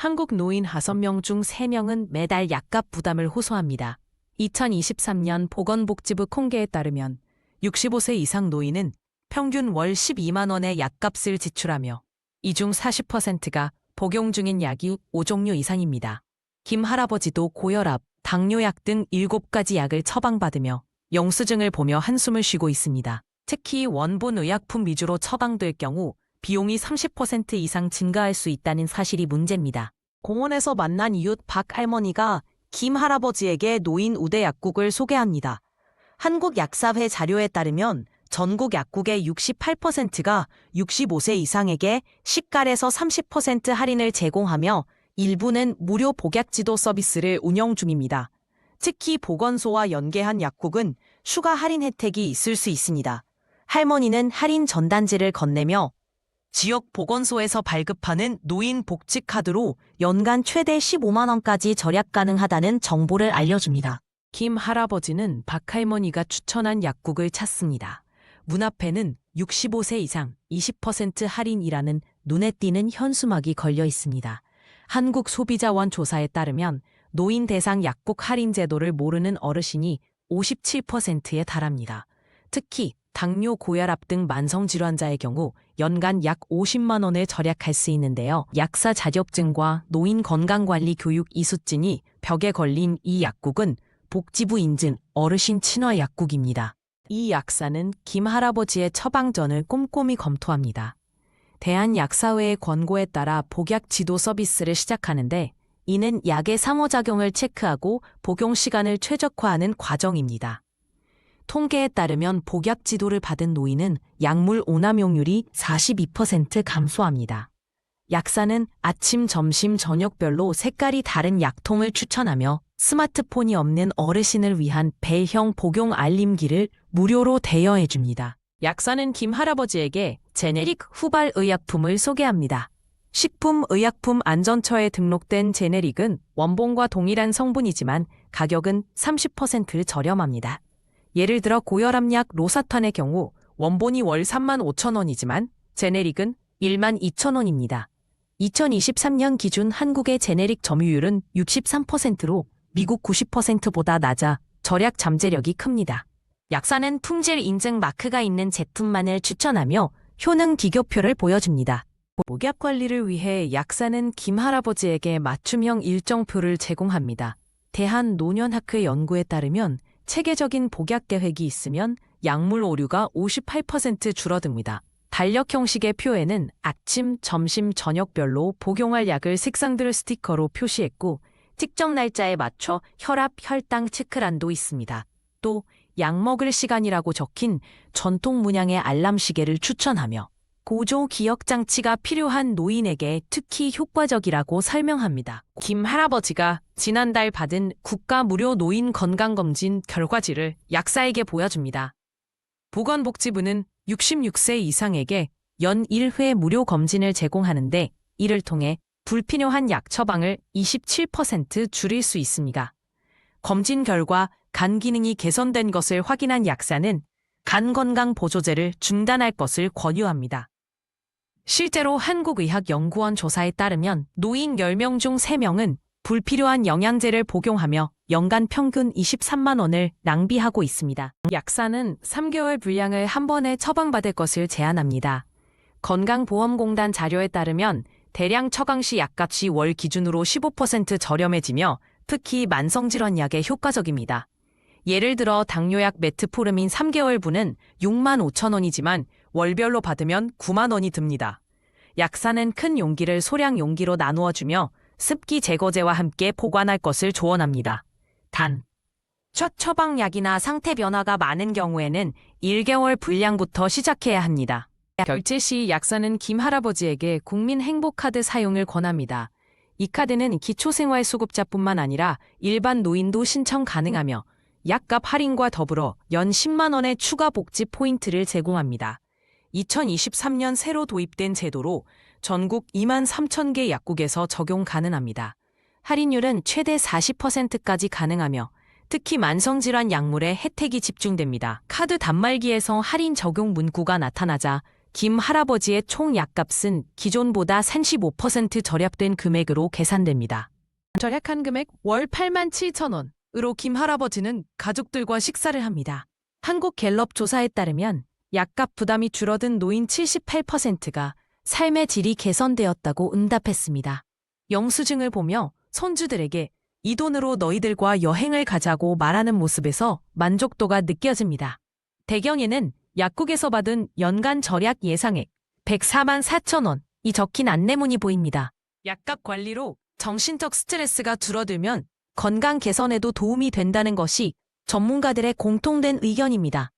한국 노인 5명 중 3명은 매달 약값 부담을 호소합니다. 2023년 보건복지부 통계에 따르면 65세 이상 노인은 평균 월 12만 원의 약값을 지출하며 이 중 40%가 복용 중인 약이 5종류 이상입니다. 김 할아버지도 고혈압, 당뇨약 등 7가지 약을 처방받으며 영수증을 보며 한숨을 쉬고 있습니다. 특히 원본 의약품 위주로 처방될 경우 비용이 30% 이상 증가할 수 있다는 사실이 문제입니다. 공원에서 만난 이웃 박 할머니가 김 할아버지에게 노인 우대 약국을 소개합니다. 한국약사회 자료에 따르면 전국 약국의 68%가 65세 이상에게 시가에서 30% 할인을 제공하며 일부는 무료 복약지도 서비스를 운영 중입니다. 특히 보건소와 연계한 약국은 추가 할인 혜택이 있을 수 있습니다. 할머니는 할인 전단지를 건네며 지역 보건소에서 발급하는 노인 복지 카드로 연간 최대 15만 원까지 절약 가능하다는 정보를 알려줍니다. 김 할아버지는 박 할머니가 추천한 약국을 찾습니다. 문 앞에는 65세 이상 20% 할인이라는 눈에 띄는 현수막이 걸려 있습니다. 한국 소비자원 조사에 따르면 노인 대상 약국 할인 제도를 모르는 어르신이 57%에 달합니다. 특히 당뇨, 고혈압 등 만성 질환자의 경우 연간 약 50만 원을 절약할 수 있는데요. 약사 자격증과 노인 건강관리 교육 이수증이 벽에 걸린 이 약국은 복지부 인증 어르신 친화 약국입니다. 이 약사는 김 할아버지의 처방전을 꼼꼼히 검토합니다. 대한약사회의 권고에 따라 복약 지도 서비스를 시작하는데 이는 약의 상호작용을 체크하고 복용 시간을 최적화하는 과정입니다. 통계에 따르면 복약 지도를 받은 노인은 약물 오남용률이 42% 감소합니다. 약사는 아침, 점심, 저녁별로 색깔이 다른 약통을 추천하며 스마트폰이 없는 어르신을 위한 배형 복용 알림기를 무료로 대여해 줍니다. 약사는 김 할아버지에게 제네릭 후발 의약품을 소개합니다. 식품의약품안전처에 등록된 제네릭은 원본과 동일한 성분이지만 가격은 30% 저렴합니다. 예를 들어 고혈압약 로사탄의 경우 원본이 월 3만 5천 원이지만 제네릭은 1만 2천 원입니다. 2023년 기준 한국의 제네릭 점유율은 63%로 미국 90%보다 낮아 절약 잠재력이 큽니다. 약사는 품질 인증 마크가 있는 제품만을 추천하며 효능 비교표를 보여줍니다. 복약 관리를 위해 약사는 김 할아버지에게 맞춤형 일정표를 제공합니다. 대한노년학회 연구에 따르면 체계적인 복약 계획이 있으면 약물 오류가 58% 줄어듭니다. 달력 형식의 표에는 아침, 점심, 저녁별로 복용할 약을 색상들 스티커로 표시했고 특정 날짜에 맞춰 혈압, 혈당 체크란도 있습니다. 또 약 먹을 시간이라고 적힌 전통 문양의 알람 시계를 추천하며 고조 기억 장치가 필요한 노인에게 특히 효과적이라고 설명합니다. 김 할아버지가 지난달 받은 국가 무료 노인 건강검진 결과지를 약사에게 보여줍니다. 보건복지부는 66세 이상에게 연 1회 무료 검진을 제공하는데 이를 통해 불필요한 약 처방을 27% 줄일 수 있습니다. 검진 결과 간 기능이 개선된 것을 확인한 약사는 간 건강 보조제를 중단할 것을 권유합니다. 실제로 한국의학연구원 조사에 따르면 노인 10명 중 3명은 불필요한 영양제를 복용하며 연간 평균 23만 원을 낭비하고 있습니다. 약사는 3개월 분량을 한 번에 처방받을 것을 제안합니다. 건강보험공단 자료에 따르면 대량 처방 시 약값이 월 기준으로 15% 저렴해지며 특히 만성질환 약에 효과적입니다. 예를 들어 당뇨약 메트포르민 3개월분은 6만 5천 원이지만 월별로 받으면 9만 원이 듭니다. 약사는 큰 용기를 소량 용기로 나누어 주며 습기 제거제와 함께 보관할 것을 조언합니다. 단, 첫 처방약이나 상태 변화가 많은 경우에는 1개월 분량부터 시작해야 합니다. 결제 시 약사는 김 할아버지에게 국민 행복카드 사용을 권합니다. 이 카드는 기초생활수급자뿐만 아니라 일반 노인도 신청 가능하며 약값 할인과 더불어 연 10만 원의 추가 복지 포인트를 제공합니다. 2023년 새로 도입된 제도로 전국 2만 3천 개 약국에서 적용 가능합니다. 할인율은 최대 40%까지 가능하며 특히 만성질환 약물에 혜택이 집중됩니다. 카드 단말기에서 할인 적용 문구가 나타나자 김 할아버지의 총 약값은 기존보다 35% 절약된 금액으로 계산됩니다. 절약한 금액 월 8만 7천 원으로 김 할아버지는 가족들과 식사를 합니다. 한국 갤럽 조사에 따르면 약값 부담이 줄어든 노인 78%가 삶의 질이 개선되었다고 응답했습니다. 영수증을 보며 손주들에게 이 돈으로 너희들과 여행을 가자고 말하는 모습에서 만족도가 느껴집니다. 대경에는 약국에서 받은 연간 절약 예상액 104만 4천 원이 적힌 안내문이 보입니다. 약값 관리로 정신적 스트레스가 줄어들면 건강 개선에도 도움이 된다는 것이 전문가들의 공통된 의견입니다.